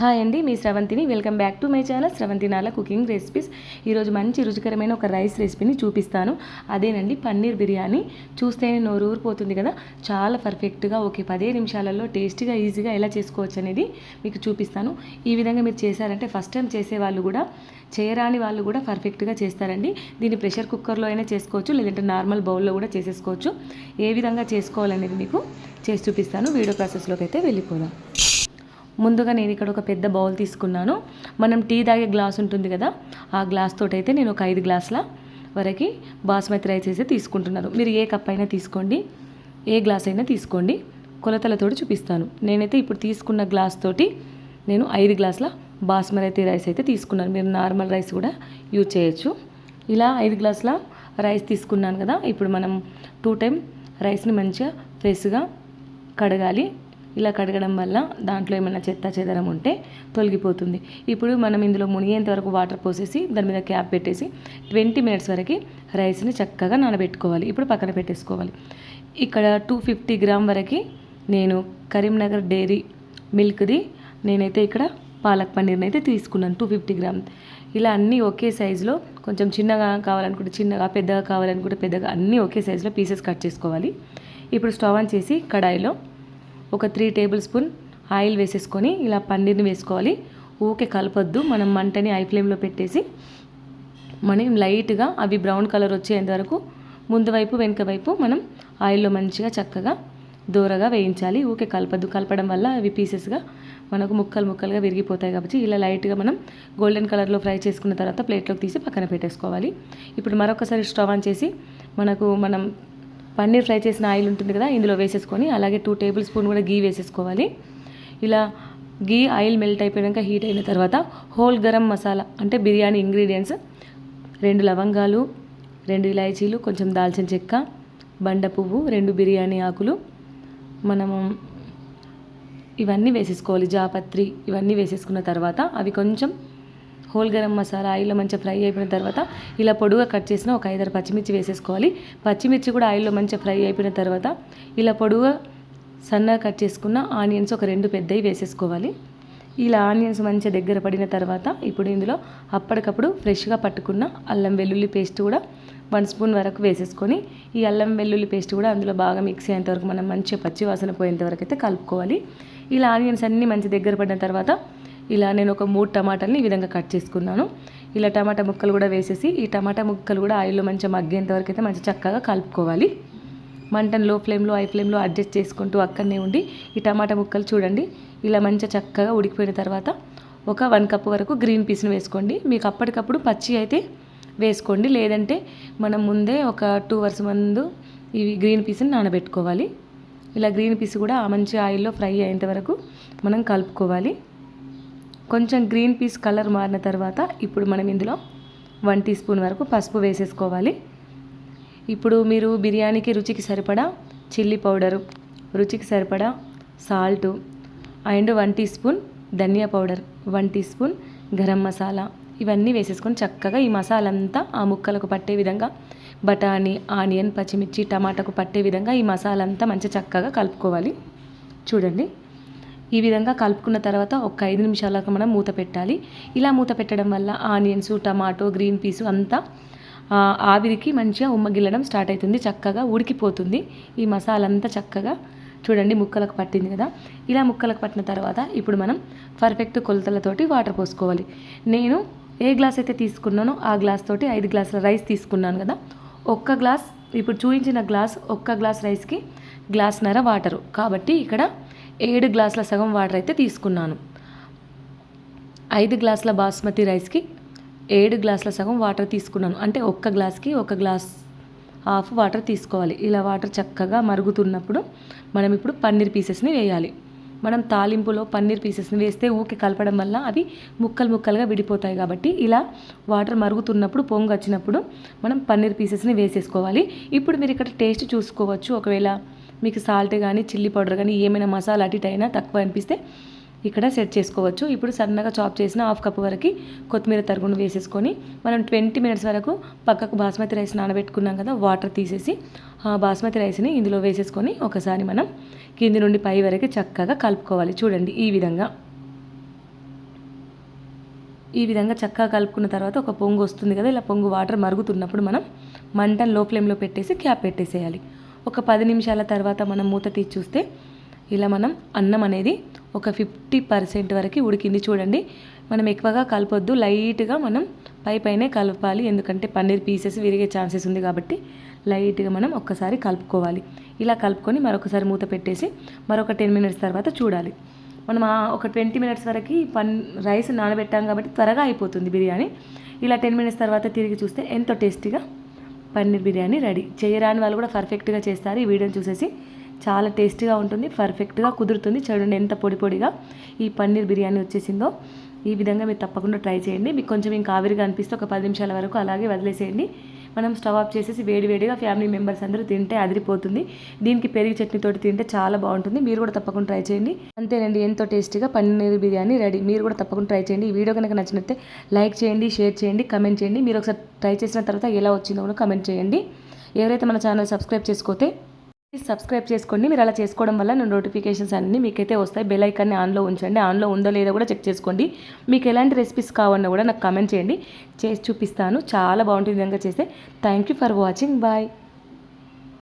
Hi అండి మీ శ్రవంతిని welcome back to my channel Sravanthi Nala cooking recipes. ఈరోజు మంచి రుచికరమైన ఒక రైస్ రెసిపీని చూపిస్తాను. అదేనండి పన్నీర్ బిర్యానీ. చూస్తేనే నోరు ఊరిపోతుంది కదా. చాలా పర్ఫెక్ట్గా ఓకే పదే నిమిషాలలో టేస్టీగా ఈజీగా ఎలా చేసుకోవచ్చు అనేది మీకు చూపిస్తాను. ఈ విధంగా మీరు చేశారంటే ఫస్ట్ టైం చేసే వాళ్ళు కూడా చేయరాని వాళ్ళు కూడా పర్ఫెక్ట్గా చేస్తారండి. దీన్ని ప్రెషర్ కుక్కర్లో అయినా చేసుకోవచ్చు లేదంటే నార్మల్ బౌల్లో కూడా చేసేసుకోవచ్చు. ఏ విధంగా చేసుకోవాలనేది మీకు చేసి చూపిస్తాను. వీడియో ప్రాసెస్లోకి అయితే వెళ్ళిపోదాం. ముందుగా నేను ఇక్కడ ఒక పెద్ద బౌల్ తీసుకున్నాను. మనం టీ తాగే గ్లాస్ ఉంటుంది కదా ఆ గ్లాస్ తోటి అయితే నేను ఒక ఐదు గ్లాసుల వరకు బాస్మతి రైస్ అయితే తీసుకుంటున్నాను. మీరు ఏ కప్ అయినా తీసుకోండి ఏ గ్లాస్ అయినా తీసుకోండి. కొలతలతోటి చూపిస్తాను. నేనైతే ఇప్పుడు తీసుకున్న గ్లాస్ తోటి నేను ఐదు గ్లాసుల బాస్మతి రైస్ అయితే తీసుకున్నాను. మీరు నార్మల్ రైస్ కూడా యూజ్ చేయొచ్చు. ఇలా ఐదు గ్లాసుల రైస్ తీసుకున్నాను కదా ఇప్పుడు మనం టూ టైం రైస్ని మంచిగా ఫ్రెష్గా కడగాలి. ఇలా కడగడం వల్ల దాంట్లో ఏమైనా చెత్త చెదరం ఉంటే తొలగిపోతుంది. ఇప్పుడు మనం ఇందులో మునిగేంత వరకు వాటర్ పోసేసి దాని మీద క్యాప్ పెట్టేసి ట్వంటీ మినిట్స్ వరకు రైస్ని చక్కగా నానబెట్టుకోవాలి. ఇప్పుడు పక్కన పెట్టేసుకోవాలి. ఇక్కడ టూ ఫిఫ్టీ గ్రామ్ వరకు నేను కరీంనగర్ డైరీ మిల్క్ది నేనైతే ఇక్కడ పాలక్ పన్నీర్ని అయితే తీసుకున్నాను టూ ఫిఫ్టీ గ్రామ్. ఇలా అన్నీ ఒకే సైజులో కొంచెం చిన్నగా కావాలనుకుంటే చిన్నగా పెద్దగా కావాలనుకుంటే పెద్దగా అన్నీ ఒకే సైజులో పీసెస్ కట్ చేసుకోవాలి. ఇప్పుడు స్టవ్ ఆన్ చేసి కడాయిలో ఒక త్రీ టేబుల్ స్పూన్ ఆయిల్ వేసేసుకొని ఇలా పన్నీర్ని వేసుకోవాలి. ఊకే కలపొద్దు. మనం మంటని ఐ ఫ్లేమ్లో పెట్టేసి మనం లైట్గా అవి బ్రౌన్ కలర్ వచ్చేంత వరకు ముందు వైపు వెనుక వైపు మనం ఆయిల్లో మంచిగా చక్కగా దూరగా వేయించాలి. ఊకే కలపద్దు. కలపడం వల్ల అవి పీసెస్గా మనకు ముక్కలు ముక్కలుగా విరిగిపోతాయి కాబట్టి ఇలా లైట్గా మనం గోల్డెన్ కలర్లో ఫ్రై చేసుకున్న తర్వాత ప్లేట్లోకి తీసి పక్కన పెట్టేసుకోవాలి. ఇప్పుడు మరొకసారి స్టవ్ ఆన్ చేసి మనకు మనం పన్నీర్ ఫ్రై చేసిన ఆయిల్ ఉంటుంది కదా ఇందులో వేసేసుకొని అలాగే టూ టేబుల్ స్పూన్ కూడా గీ వేసేసుకోవాలి. ఇలా గీ ఆయిల్ మెల్ట్ అయిపోయాక హీట్ అయిన తర్వాత హోల్ గరం మసాలా అంటే బిర్యానీ ఇంగ్రీడియంట్స్ రెండు లవంగాలు రెండు ఇలాయచీలు కొంచెం దాల్చిన చెక్క బండ పువ్వు రెండు బిర్యానీ ఆకులు. మనము ఇవన్నీ వేసేసుకోవాలి జాపత్రి ఇవన్నీ వేసేసుకున్న తర్వాత అవి కొంచెం హోల్ గరం మసాలా ఆయిల్లో మంచిగా ఫ్రై అయిపోయిన తర్వాత ఇలా పొడుగా కట్ చేసిన ఒక ఐదారు పచ్చిమిర్చి వేసేసుకోవాలి. పచ్చిమిర్చి కూడా ఆయిల్లో మంచిగా ఫ్రై అయిపోయిన తర్వాత ఇలా పొడుగా సన్నగా కట్ చేసుకున్న ఆనియన్స్ ఒక రెండు పెద్దవి వేసేసుకోవాలి. ఇలా ఆనియన్స్ మంచిగా దగ్గర పడిన తర్వాత ఇప్పుడు ఇందులో అప్పటికప్పుడు ఫ్రెష్గా పట్టుకున్న అల్లం వెల్లుల్లి పేస్ట్ కూడా వన్ స్పూన్ వరకు వేసేసుకొని ఈ అల్లం వెల్లుల్లి పేస్ట్ కూడా అందులో బాగా మిక్స్ అయ్యేంత వరకు మనం మంచిగా పచ్చి వాసన పోయేంత వరకు అయితే కలుపుకోవాలి. ఇలా ఆనియన్స్ అన్నీ మంచి దగ్గర పడిన తర్వాత ఇలా నేను ఒక మూడు టమాటాలని ఈ విధంగా కట్ చేసుకున్నాను. ఇలా టమాటా ముక్కలు కూడా వేసేసి ఈ టమాటా ముక్కలు కూడా ఆయిల్లో మంచిగా మగ్గేంత వరకు అయితే మంచి చక్కగా కలుపుకోవాలి. మంటను లో ఫ్లేమ్లో హై ఫ్లేమ్లో అడ్జస్ట్ చేసుకుంటూ అక్కడనే ఉండి ఈ టమాటా ముక్కలు చూడండి. ఇలా మంచిగా చక్కగా ఉడికిపోయిన తర్వాత ఒక వన్ కప్ వరకు గ్రీన్ పీస్ని వేసుకోండి. మీకు అప్పటికప్పుడు పచ్చి అయితే వేసుకోండి. లేదంటే మనం ముందే ఒక టూ అవర్స్ ముందు ఇవి గ్రీన్ పీస్ని నానబెట్టుకోవాలి. ఇలా గ్రీన్ పీస్ కూడా మంచి ఆయిల్లో ఫ్రై అయ్యేంత వరకు మనం కలుపుకోవాలి. కొంచెం గ్రీన్ పీస్ కలర్ మారిన తర్వాత ఇప్పుడు మనం ఇందులో వన్ టీ స్పూన్ వరకు పసుపు వేసేసుకోవాలి. ఇప్పుడు మీరు బిర్యానీకి రుచికి సరిపడా చిల్లీ పౌడరు రుచికి సరిపడా salt and one teaspoon dhania powder one teaspoon garam masala ఇవన్నీ వేసేసుకొని చక్కగా ఈ మసాలా అంతా ఆ ముక్కలకు పట్టే విధంగా బఠానీ ఆనియన్ పచ్చిమిర్చి టమాటాకు పట్టే విధంగా ఈ మసాలా అంతా మంచి చక్కగా కలుపుకోవాలి. చూడండి. ఈ విధంగా కలుపుకున్న తర్వాత ఒక ఐదు నిమిషాలకు మనం మూత పెట్టాలి. ఇలా మూత పెట్టడం వల్ల ఆనియన్స్ టమాటో గ్రీన్ పీసు అంతా ఆవిరికి మంచిగా ఉమ్మగిల్లడం స్టార్ట్ అవుతుంది చక్కగా ఉడికిపోతుంది. ఈ మసాలా అంతా చక్కగా చూడండి ముక్కలకు పట్టింది కదా. ఇలా ముక్కలకు పట్టిన తర్వాత ఇప్పుడు మనం పర్ఫెక్ట్ కొలతలతోటి వాటర్ పోసుకోవాలి. నేను ఏ గ్లాస్ అయితే తీసుకున్నానో ఆ గ్లాస్ తోటి ఐదు గ్లాసుల రైస్ తీసుకున్నాను కదా. ఒక్క గ్లాస్ ఇప్పుడు చూపించిన గ్లాస్ ఒక్క గ్లాస్ రైస్కి గ్లాస్నర వాటరు. కాబట్టి ఇక్కడ ఏడు గ్లాసుల సగం వాటర్ అయితే తీసుకున్నాను. ఐదు గ్లాసుల బాస్మతి రైస్కి ఏడు గ్లాసుల సగం వాటర్ తీసుకున్నాను. అంటే ఒక్క గ్లాస్కి ఒక గ్లాస్ హాఫ్ వాటర్ తీసుకోవాలి. ఇలా వాటర్ చక్కగా మరుగుతున్నప్పుడు మనం ఇప్పుడు పన్నీర్ పీసెస్ని వేయాలి. మనం తాలింపులో పన్నీర్ పీసెస్ని వేస్తే ఊకి కలపడం వల్ల అవి ముక్కలు ముక్కలుగా విడిపోతాయి కాబట్టి ఇలా వాటర్ మరుగుతున్నప్పుడు పొంగు వచ్చినప్పుడు మనం పన్నీర్ పీసెస్ని వేసేసుకోవాలి. ఇప్పుడు మీరు ఇక్కడ టేస్ట్ చూసుకోవచ్చు. ఒకవేళ మీకు సాల్ట్ కానీ చిల్లీ పౌడర్ కానీ ఏమైనా మసాలా అటు అయినా తక్కువ అనిపిస్తే ఇక్కడ సెట్ చేసుకోవచ్చు. ఇప్పుడు సన్నగా చాప్ చేసిన హాఫ్ కప్ వరకు కొత్తిమీర తరుగును వేసేసుకొని మనం ట్వంటీ మినిట్స్ వరకు పక్కకు బాస్మతి రైస్ నానబెట్టుకున్నాం కదా వాటర్ తీసేసి ఆ బాస్మతి రైస్ని ఇందులో వేసేసుకొని ఒకసారి మనం కింది నుండి పై వరకు చక్కగా కలుపుకోవాలి. చూడండి ఈ విధంగా. ఈ విధంగా చక్కగా కలుపుకున్న తర్వాత ఒక పొంగు వస్తుంది కదా ఇలా పొంగు వాటర్ మరుగుతున్నప్పుడు మనం మంటను లో ఫ్లేమ్లో పెట్టేసి క్యాప్ పెట్టేసేయాలి. ఒక పది నిమిషాల తర్వాత మనం మూత తీసి చూస్తే ఇలా మనం అన్నం అనేది ఒక ఫిఫ్టీ పర్సెంట్ వరకు ఉడికింది చూడండి. మనం ఎక్కువగా కలపొద్దు లైట్గా మనం పై పైనే కలపాలి. ఎందుకంటే పన్నీర్ పీసెస్ విరిగే ఛాన్సెస్ ఉంది కాబట్టి లైట్గా మనం ఒక్కసారి కలుపుకోవాలి. ఇలా కలుపుకొని మరొకసారి మూత పెట్టేసి మరొక టెన్ మినిట్స్ తర్వాత చూడాలి. మనం ఆ ఒక ట్వంటీ మినిట్స్ వరకు పన్ రైస్ నానబెట్టాం కాబట్టి త్వరగా అయిపోతుంది బిర్యానీ. ఇలా టెన్ మినిట్స్ తర్వాత తిరిగి చూస్తే ఎంతో టేస్టీగా పన్నీర్ బిర్యానీ రెడీ. చేయరాని వాళ్ళు కూడా పర్ఫెక్ట్గా చేస్తారు. ఈ వీడియోని చూసేసి చాలా టేస్టీగా ఉంటుంది పర్ఫెక్ట్గా కుదురుతుంది. చూడండి ఎంత పొడి పొడిగా ఈ పన్నీర్ బిర్యానీ వచ్చేసిందో. ఈ విధంగా మీరు తప్పకుండా ట్రై చేయండి. మీకు కొంచెం ఇంకా ఆవిరిగా అనిపిస్తే ఒక పది నిమిషాల వరకు అలాగే వదిలేసేయండి. మనం స్టవ్ ఆఫ్ చేసేసి వేడివేడిగా ఫ్యామిలీ మెంబర్స్ అందరూ తింటే అదిరిపోతుంది. దీనికి పెరుగు చట్నీతోటి తింటే చాలా బాగుంటుంది. మీరు కూడా తప్పకుండా ట్రై చేయండి. అంతేనండి ఎంతో టేస్టీగా పన్నీర్ బిర్యానీ రెడీ. మీరు కూడా తప్పకుండా ట్రై చేయండి. ఈ వీడియో కనుక నచ్చినట్టే లైక్ చేయండి షేర్ చేయండి కమెంట్ చేయండి. మీరు ఒకసారి ట్రై చేసిన తర్వాత ఎలా వచ్చిందో కూడా కమెంట్ చేయండి. ఎవరైతే మన ఛానల్ సబ్స్క్రైబ్ చేసుకోతే ప్లీజ్ సబ్స్క్రైబ్ చేసుకోండి. మీరు అలా చేసుకోవడం వల్ల నేను నోటిఫికేషన్స్ అన్నీ మీకైతే వస్తాయి. బెల్ ఐకాన్ని ఆన్లో ఉంచండి. ఆన్లో ఉందో లేదో కూడా చెక్ చేసుకోండి. మీకు ఎలాంటి రెసిపీస్ కావాలన్నా కూడా నాకు కమెంట్ చేయండి. చేసి చూపిస్తాను. చాలా బాగుంటుంది విధంగా చేస్తే. Thank you for watching. Bye.